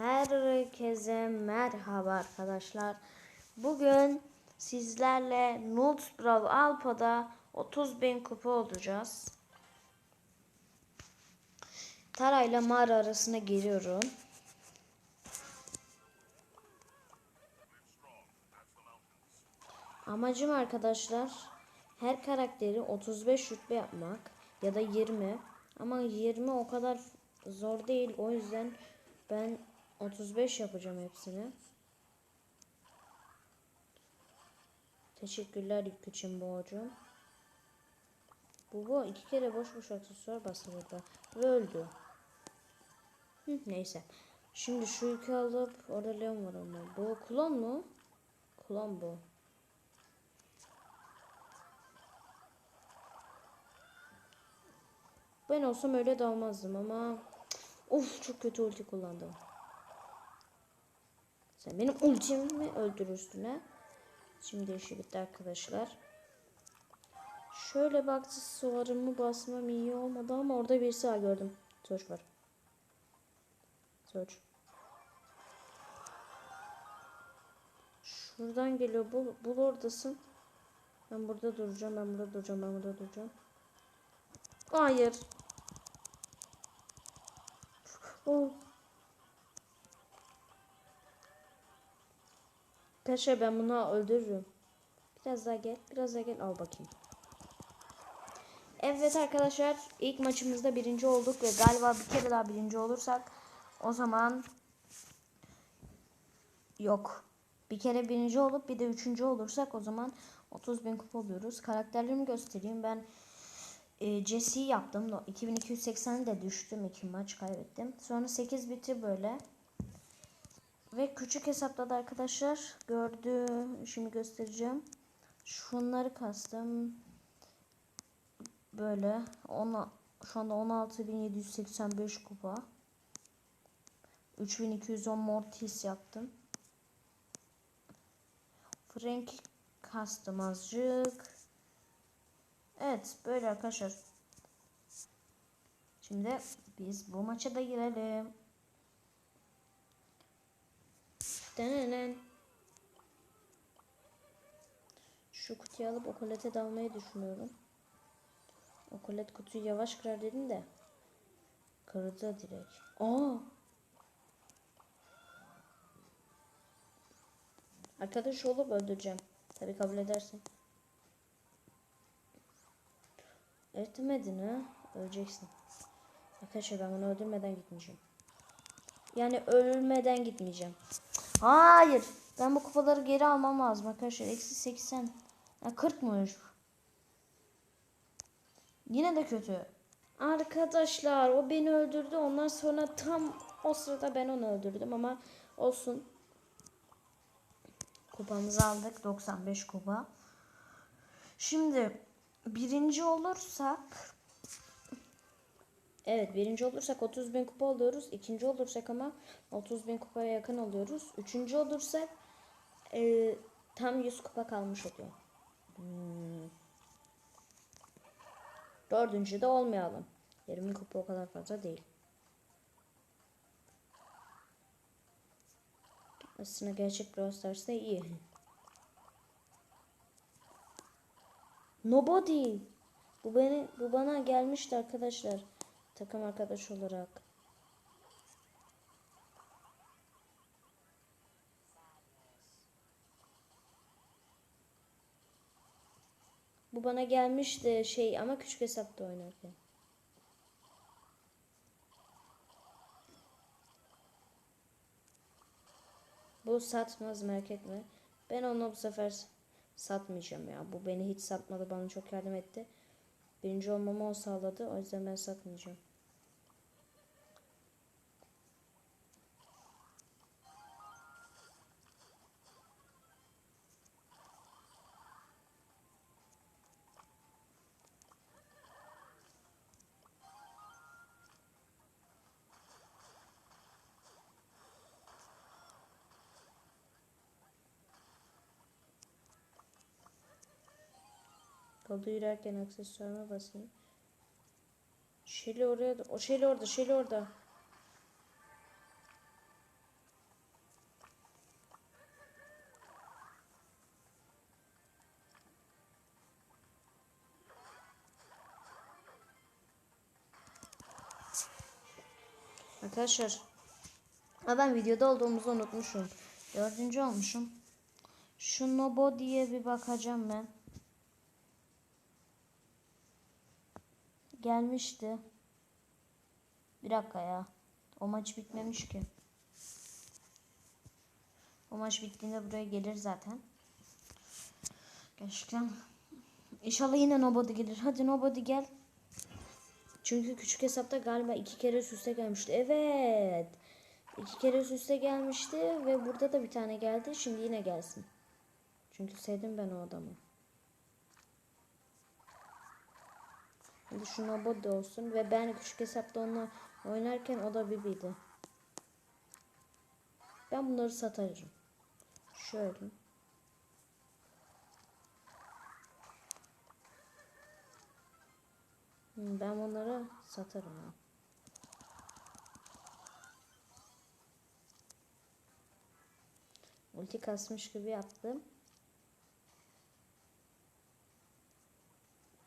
Herkese merhaba arkadaşlar. Bugün sizlerle Nults Brawl Alpa'da 30 bin kupa olacağız. Tara ile mağara arasına giriyorum. Amacım arkadaşlar her karakteri 35 rütbe yapmak ya da 20 ama 20 o kadar zor değil o yüzden ben 35 yapacağım hepsini. Teşekkürler ilk için borcum. Bu bu iki kere boş boş aksesuar bastı burada ve öldü. Hı, neyse. Şimdi şu yükü alıp orada Leon var ama. Bu klon mu? Klon bu. Ben olsam öyle dalmazdım ama of çok kötü ulti kullandım. Sen benim ultimi öldürürsün ha. Şimdi işi bitti arkadaşlar. Şöyle baktı suarımı basmam iyi olmadı ama orada birisi var gördüm. Soç var. Soç. Şuradan geliyor. Bul, bul oradasın. Ben burada duracağım. Ben burada duracağım. Ben burada duracağım. Hayır. Oh. Arkadaşlar ben bunu öldürürüm. Biraz daha gel. Biraz daha gel. Al bakayım. Evet arkadaşlar ilk maçımızda birinci olduk ve galiba bir kere daha birinci olursak o zaman yok. Bir kere birinci olup bir de üçüncü olursak o zaman 30 bin kupa oluyoruz. Karakterlerimi göstereyim. Ben e, Jesse'yi yaptım. 2280 de düştüm. iki maç kaybettim. Sonra 8 bitti böyle. Ve küçük hesapta da arkadaşlar gördü. Şimdi göstereceğim. Şunları kastım. Böyle. Ona, şu anda 16.785 kupa. 3210 Mortis yaptım. Frank kastım azıcık. Evet böyle arkadaşlar. Şimdi biz bu maça da girelim. Denenen. Şu kutuyu alıp okolete dalmayı düşünüyorum. Okolet kutuyu yavaş kırar dedim de. Kırdı direkt. Aa. Arkadaş olup öldüreceğim. Tabi kabul edersin. Etmedin ha. Öleceksin. Arkadaşlar ben bunu öldürmeden gitmeyeceğim. Yani ölmeden gitmeyeceğim. Hayır. Ben bu kupaları geri almam lazım arkadaşlar. Eksi 80. Ya 40 mıymış? Yine de kötü. Arkadaşlar o beni öldürdü. Ondan sonra tam o sırada ben onu öldürdüm ama olsun. Kupamızı aldık. 95 kupa. Şimdi birinci olursak Evet birinci olursak 30 bin kupa alıyoruz. İkinci olursak ama 30 bin kupaya yakın oluyoruz. Üçüncü olursak e, tam 100 kupa kalmış oluyor. Hmm. Dördüncü de olmayalım. 20 kupa o kadar fazla değil. Aslında gerçek Brawl Stars'ta iyi. Nobody. Bu beni bu bana gelmişti arkadaşlar. Takım arkadaş olarak. Bu bana gelmişti şey ama küçük hesapta oynarken. Bu satmaz merak etme. Ben onu bu sefer satmayacağım ya. Bu beni hiç satmadı. Bana çok yardım etti. Birinci olmamı o sağladı. O yüzden ben satmayacağım. Kodu yürerken aksesuarıma basayım. Şeli oraya da. O şeli orada. Şeli orada. Arkadaşlar. Ha ben videoda olduğumuzu unutmuşum. Dördüncü olmuşum. Şu Nobo diye bir bakacağım ben. Gelmişti. Bir dakika ya. O maç bitmemiş ki. O maç bittiğinde buraya gelir zaten. Gerçekten. İnşallah yine Nobody gelir. Hadi Nobody gel. Çünkü küçük hesapta galiba iki kere üst üste gelmişti. Evet. İki kere üst üste gelmişti ve burada da bir tane geldi. Şimdi yine gelsin. Çünkü sevdim ben o adamı. Hadi şu Nobody olsun ve ben küçük hesapta onunla oynarken o da Bibi'ydi. Ben bunları satarım. Şöyle. Hmm, Ben bunları satarım ha. Ulti kasmış gibi yaptım.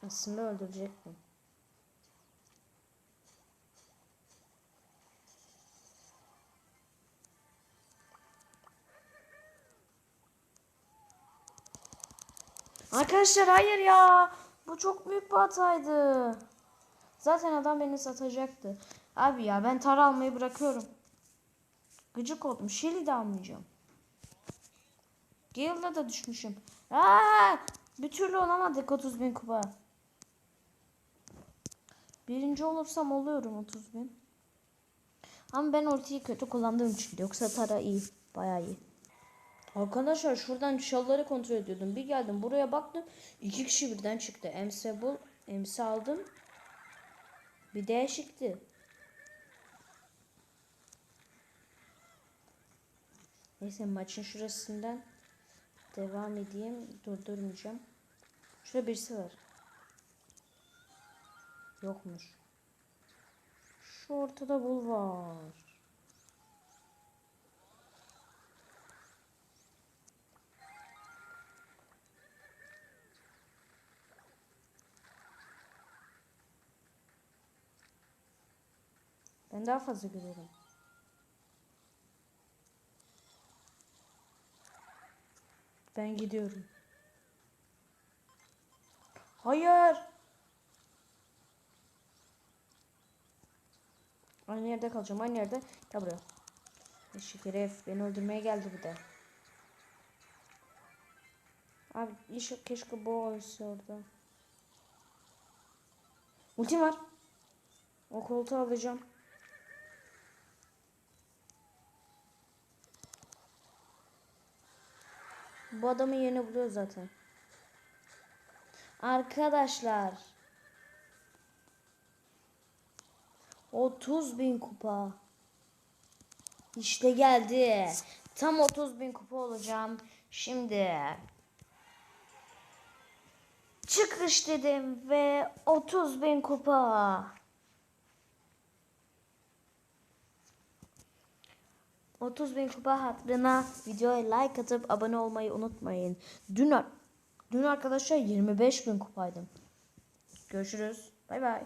Aslında öldürecektim. Arkadaşlar hayır ya. Bu çok büyük bir hataydı. Zaten adam beni satacaktı. Abi ya ben tar almayı bırakıyorum. Gıcık oldum. Shelly de almayacağım. Gale'da da düşmüşüm. Aa, bir türlü olamadık 30 bin kupa. Birinci olursam oluyorum 30 bin. Ama ben ultiyi kötü kullandığım için yoksa Tara iyi. Bayağı iyi. Arkadaşlar şuradan şalları kontrol ediyordum. Bir geldim buraya baktım. iki kişi birden çıktı. Emse bul. Emse aldım. Bir değişikti. Neyse maçın şurasından devam edeyim. Durdurmayacağım. Şurada birisi var. Yokmuş. Şu ortada bul var. Ben daha fazla görüyorum. Ben gidiyorum. Hayır. Aynı yerde kalacağım. Aynı yerde. Gel buraya. Eşek herif. Beni öldürmeye geldi bir de. Abi iş keşke bu olsa orada. Ultim var. O koltuğu alacağım. Bu adamın yerini buluyor zaten. Arkadaşlar. 30 bin kupa. İşte geldi. Tam 30 bin kupa olacağım. Şimdi. Çıkış dedim ve 30 bin kupa. 30 bin kupa hatırına videoya like atıp abone olmayı unutmayın. Dün, dün arkadaşlar 25 bin kupaydım. Görüşürüz. Bay bay.